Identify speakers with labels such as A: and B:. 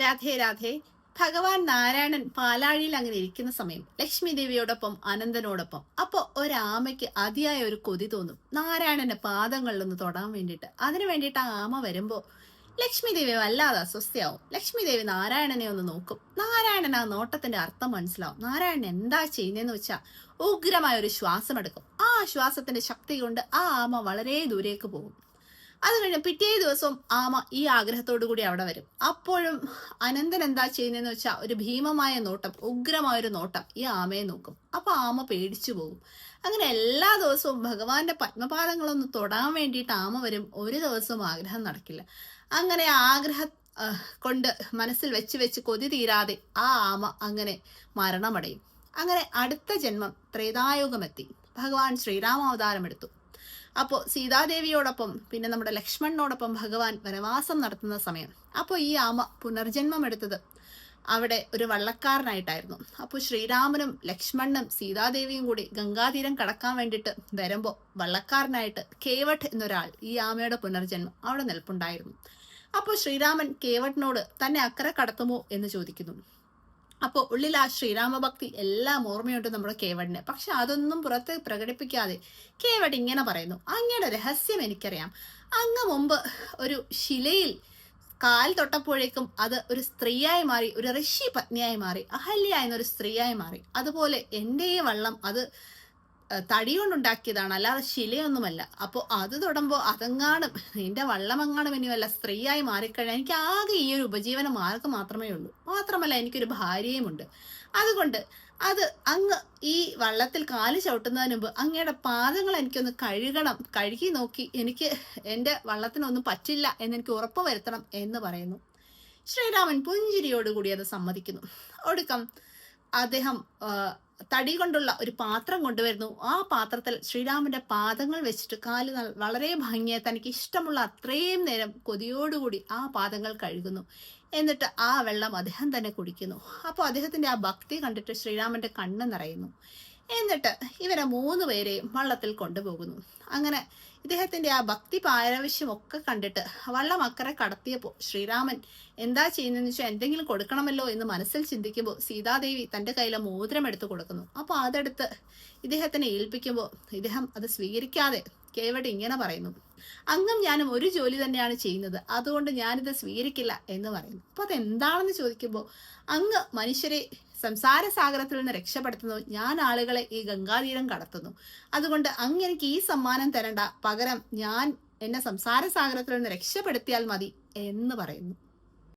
A: രാധേ രാധേ. ഭഗവാൻ നാരായണൻ പാലാഴിയിൽ അങ്ങനെ ഇരിക്കുന്ന സമയം. ലക്ഷ്മി ദേവിയോടൊപ്പം അനന്തനോടൊപ്പം. അപ്പോ ഒരാമയ്ക്ക് അതിയായ ഒരു കൊതി തോന്നും. നാരായണന്റെ പാദങ്ങളിലൊന്ന് തൊടാൻ വേണ്ടിയിട്ട്. അതിനു വേണ്ടിയിട്ട് ആ ആമ വരുമ്പോ ലക്ഷ്മി ദേവി വല്ലാതെ അസ്വസ്ഥയാവും. ലക്ഷ്മി ദേവി നാരായണനെ ഒന്ന് നോക്കും. നാരായണൻ ആ നോട്ടത്തിന്റെ അർത്ഥം മനസ്സിലാവും. നാരായണൻ എന്താ ചെയ്യുന്നതെന്ന് വെച്ചാൽ ഉഗ്രമായ ഒരു ശ്വാസം എടുക്കും. ആ ശ്വാസത്തിന്റെ ശക്തി കൊണ്ട് ആ ആമ വളരെ ദൂരേക്ക് പോകും. അത് കഴിഞ്ഞ് പിറ്റേ ദിവസം ആമ ഈ ആഗ്രഹത്തോടു കൂടി അവിടെ വരും. അപ്പോഴും അനന്തൻ എന്താ ചെയ്യുന്നതെന്ന് വെച്ചാൽ ഒരു ഭീമമായ നോട്ടം ഉഗ്രമായ ഒരു നോട്ടം ഈ ആമയെ നോക്കും. അപ്പൊ ആമ പേടിച്ചു പോകും. അങ്ങനെ എല്ലാ ദിവസവും ഭഗവാന്റെ പത്മപാദങ്ങളൊന്ന് തൊടാൻ വേണ്ടിയിട്ട് ആമ വരും. ഒരു ദിവസവും ആഗ്രഹം നടക്കില്ല. അങ്ങനെ ആഗ്രഹ കൊണ്ട് മനസ്സിൽ വെച്ച് വെച്ച് കൊതി തീരാതെ ആ ആമ അങ്ങനെ മരണമടയും. അങ്ങനെ അടുത്ത ജന്മം ത്രേതായുഗമെത്തി. ഭഗവാൻ ശ്രീരാമാവതാരം എടുത്തു അപ്പോൾ സീതാദേവിയോടൊപ്പം പിന്നെ നമ്മുടെ ലക്ഷ്മണനോടൊപ്പം ഭഗവാൻ വനവാസം നടത്തുന്ന സമയം. അപ്പോൾ ഈ ആമ പുനർജന്മം എടുത്തത് അവിടെ ഒരു വള്ളക്കാരനായിട്ടായിരുന്നു. അപ്പോൾ ശ്രീരാമനും ലക്ഷ്മണനും സീതാദേവിയും കൂടി ഗംഗാതീരം കടക്കാൻ വേണ്ടിയിട്ട് വരുമ്പോൾ വള്ളക്കാരനായിട്ട് കേവട്ട് എന്നൊരാൾ ഈ ആമയുടെ പുനർജന്മം അവിടെ നിൽപ്പുണ്ടായിരുന്നു. അപ്പോൾ ശ്രീരാമൻ കേവട്ടിനോട് തന്നെ അക്കരെ കടത്തുമോ? എന്ന് ചോദിക്കുന്നു. അപ്പോൾ ഉള്ളിൽ ആ ശ്രീരാമഭക്തി എല്ലാം ഓർമ്മയുണ്ട് നമ്മുടെ കേവടിന്. പക്ഷെ അതൊന്നും പുറത്ത് പ്രകടിപ്പിക്കാതെ കേവട് ഇങ്ങനെ പറയുന്നു അങ്ങയുടെ രഹസ്യം എനിക്കറിയാം. അങ്ങ് മുമ്പ് ഒരു ശിലയിൽ കാൽ തൊട്ടപ്പോഴേക്കും അത് ഒരു സ്ത്രീയായി മാറി ഒരു ഋഷി പത്നിയായി മാറി അഹല്യ എന്നൊരു സ്ത്രീയായി മാറി. അതുപോലെ എന്റെ ഈ വള്ളം അത് തടി കൊണ്ടുണ്ടാക്കിയതാണ് അല്ലാതെ ശിലയൊന്നുമല്ല. അപ്പോൾ അത് തൊടുമ്പോൾ അതെങ്ങാനും എന്റെ വള്ളമെങ്ങാനും ഇനിയുമല്ല സ്ത്രീയായി മാറിക്കഴിഞ്ഞാൽ എനിക്ക് ആകെ ഈ ഒരു ഉപജീവന മാർഗം മാത്രമേ ഉള്ളൂ. മാത്രമല്ല എനിക്കൊരു ഭാര്യയുമുണ്ട്. അതുകൊണ്ട് അത് അങ്ങ് ഈ വള്ളത്തിൽ കാൽ ചവിട്ടുന്നതിന് മുമ്പ് അങ്ങയുടെ പാദങ്ങൾ എനിക്കൊന്ന് കഴുകണം. കഴുകി നോക്കി എനിക്ക് എന്റെ വള്ളത്തിനൊന്നും പറ്റില്ല എന്ന് എനിക്ക് ഉറപ്പ് വരുത്തണം എന്ന് പറയുന്നു. ശ്രീരാമൻ പുഞ്ചിരിയോടുകൂടി അത് സമ്മതിക്കുന്നു. ഒടുക്കം അദ്ദേഹം തടി കൊണ്ടുള്ള ഒരു പാത്രം കൊണ്ടുവരുന്നു. ആ പാത്രത്തിൽ ശ്രീരാമന്റെ പാദങ്ങൾ വെച്ചിട്ട് കാൽ വളരെ ഭംഗിയായി തനിക്ക് ഇഷ്ടമുള്ള അത്രയും നേരം കൊതിയോടുകൂടി ആ പാദങ്ങൾ കഴുകുന്നു. എന്നിട്ട് ആ വെള്ളം അദ്ദേഹം തന്നെ കുടിക്കുന്നു. അപ്പോൾ അദ്ദേഹത്തിന്റെ ആ ഭക്തി കണ്ടിട്ട് ശ്രീരാമന്റെ കണ്ണ് നിറയുന്നു. എന്നിട്ട് ഇവരെ മൂന്ന് പേരെയും വള്ളത്തിൽ കൊണ്ടുപോകുന്നു. അങ്ങനെ ഇദ്ദേഹത്തിന്റെ ആ ഭക്തി പാരവശ്യം ഒക്കെ കണ്ടിട്ട് വള്ളം അക്കരെ കടത്തിയപ്പോൾ ശ്രീരാമൻ എന്താ ചെയ്യുന്നതെന്ന് വെച്ചാൽ എന്തെങ്കിലും കൊടുക്കണമല്ലോ? എന്ന് മനസ്സിൽ ചിന്തിക്കുമ്പോൾ സീതാദേവി തന്റെ കയ്യിലെ മോതിരം എടുത്ത് കൊടുക്കുന്നു. അപ്പോൾ അതെടുത്ത് ഇദ്ദേഹത്തിനെ ഏൽപ്പിക്കുമ്പോൾ ഇദ്ദേഹം അത് സ്വീകരിക്കാതെ കേവട് ഇങ്ങനെ പറയുന്നു. അങ്ങും ഞാനും ഒരു ജോലി തന്നെയാണ് ചെയ്യുന്നത്. അതുകൊണ്ട് ഞാനിത് സ്വീകരിക്കില്ല എന്ന് പറയുന്നു. അപ്പോൾ അതെന്താണെന്ന് ചോദിക്കുമ്പോൾ അങ്ങ് മനുഷ്യരെ സംസാര സാഗരത്തിൽ നിന്ന് രക്ഷപ്പെടുത്തുന്നു. ഞാൻ ആളുകളെ ഈ ഗംഗാതീരം കടത്തുന്നു. അതുകൊണ്ട് അങ്ങ് എനിക്ക് ഈ സമ്മാനം തരണ്ട. പകരം ഞാൻ എന്നെ സംസാര സാഗരത്തിൽ നിന്ന് രക്ഷപ്പെടുത്തിയാൽ മതി എന്ന് പറയുന്നു.